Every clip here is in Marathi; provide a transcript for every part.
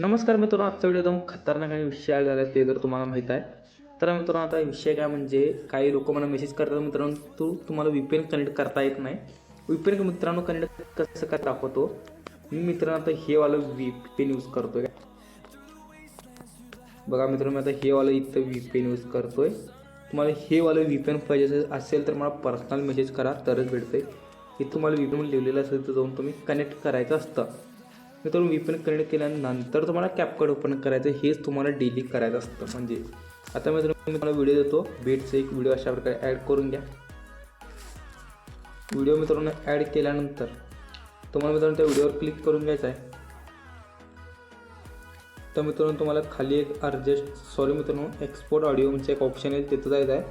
नमस्कार मित्रांनो आजचा व्हिडिओ एकदम खतरनाक आणि विषय झाला आहे ते जर तुम्हाला माहीत आहे. तर मित्रांनो आता विषय काय म्हणजे काही लोक मला मेसेज करतात मित्रांनो तू तुम्हाला व्ही पी एन कनेक्ट करता येत नाही. व्ही पी एन मित्रांनो कनेक्ट कसं काय दाखवतो? मी मित्रांनो आता हे वालं व्ही पी एन यूज करतोय. बघा मित्रांनो मी आता हे वालं इथं व्ही पी एन यूज करतोय. तुम्हाला हे वालं व्ही पी एन पाहिजे असेल तर मला पर्सनल मेसेज करा तरच भेटते इथं तुम्हाला व्ही पी एन लिहिलेलं असेल तर जाऊन तुम्ही कनेक्ट करायचं असतं. मित्रांनो विपन पी एन कनेक्ट केल्यानंतर तुम्हाला कॅपकार्ड ओपन करायचं हेच तुम्हाला डेली करायचं असतं. म्हणजे आता मित्रांनो मी तुम्हाला व्हिडिओ देतो. बेटचा एक व्हिडिओ अशा प्रकारे ॲड करून घ्या. व्हिडिओ मित्रांनो ॲड केल्यानंतर तुम्हाला मित्रांनो त्या व्हिडिओवर क्लिक करून घ्यायचं आहे. तर मित्रांनो तुम्हाला खाली एक अर्जस्ट सॉरी मित्रांनो एक्सपोर्ट ऑडिओ म्हणजे एक ऑप्शन आहे तिथं जायचं आहे.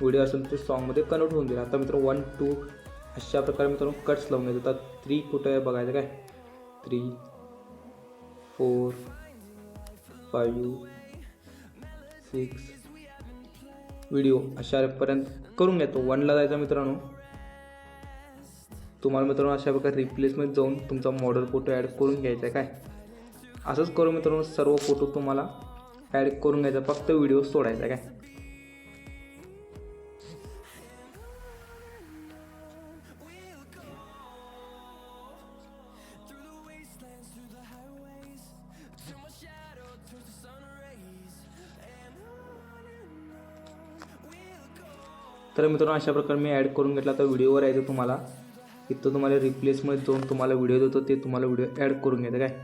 व्हिडिओ असेल ते सॉन्गमध्ये कन्वर्ट होऊन जाईल. आता मित्रांनो वन टू अशा प्रकारे मित्रांनो कट्स लावून घ्यायचं. आता थ्री कुठं बघायचं काय? Three four five six. Video अशापर्यंत करून घेतो. वनला जायचा मित्रांनो. तुम्हाला मित्रांनो अशा प्रकारे रिप्लेसमेंट जाऊन तुमचा मॉडल फोटो ॲड करून घ्यायचा आहे काय? असंच करून मित्रांनो सर्व फोटो तुम्हाला ॲड करून घ्यायचा. फक्त व्हिडिओ सोडायचा काय? तर मित्रांनो अशा प्रकारे मी ॲड करून घेतला तर व्हिडिओवर यायचं तुम्हाला. इथं तुम्हाला रिप्लेसमध्ये जाऊन तुम्हाला व्हिडिओ देतो ते तुम्हाला व्हिडिओ ॲड करून घ्यायचं काय?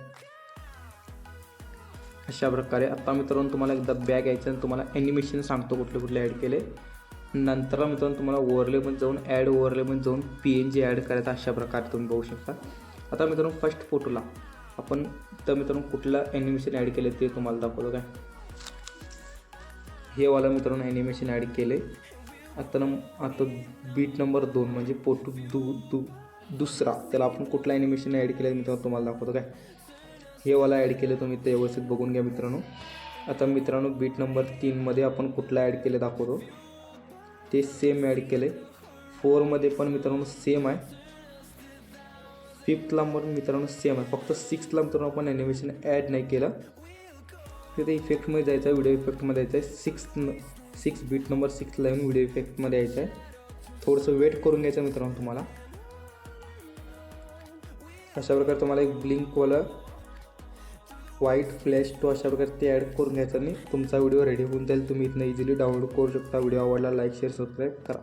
अशा प्रकारे आत्ता मित्रांनो तुम्हाला एकदा बॅग यायचं आणि तुम्हाला ॲनिमेशन सांगतो कुठले कुठले ॲड केले. नंतर मित्रांनो तुम्हाला ओव्हरलेमध्ये जाऊन ॲड ओव्हरलेमध्ये जाऊन पी एन जी ॲड करायचं अशा प्रकारे तुम्ही बघू शकता. आता मित्रांनो फर्स्ट फोटोला आपण तर मित्रांनो कुठलं ॲनिमेशन ॲड केले ते तुम्हाला दाखवतो काय? हे वाला मित्रांनो ॲनिमेशन ॲड केले आता नम आता बीट नंबर दोन म्हणजे पोटू दु दु दुसरा. त्याला आपण कुठला ॲनिमेशन ॲड केलं मित्रांनो तुम्हाला दाखवतो काय? हे वाला ॲड केलं तुम्ही ते व्यवस्थित बघून घ्या मित्रांनो. आता मित्रांनो बीट नंबर तीनमध्ये आपण कुठला ॲड केलं दाखवतो. ते सेम ॲड केले फोरमध्ये पण मित्रांनो सेम आहे. फिफ्थला पण मित्रांनो सेम आहे. फक्त सिक्स्थला मित्रांनो आपण ॲनिमेशन ॲड नाही केलं. तिथे इफेक्टमध्ये जायचं आहे व्हिडिओ इफेक्टमध्ये जायचं आहे सिक्स सिक्स बीट नंबर सिक्सला येऊन व्हिडिओ इफेक्टमध्ये यायचं आहे थोडंसं वेट करून घ्यायचं मित्रांनो तुम्हाला. अशा प्रकारे तुम्हाला एक ब्लिंकवालं व्हाईट फ्लॅश टू अशा प्रकारे ते ॲड करून घ्यायचं आणि तुमचा व्हिडिओ रेडी होऊन जाईल. तुम्ही इथनं इझिली डाउनलोड करू शकता. व्हिडिओ आवडला लाईक शेअर सबस्क्राईब करा.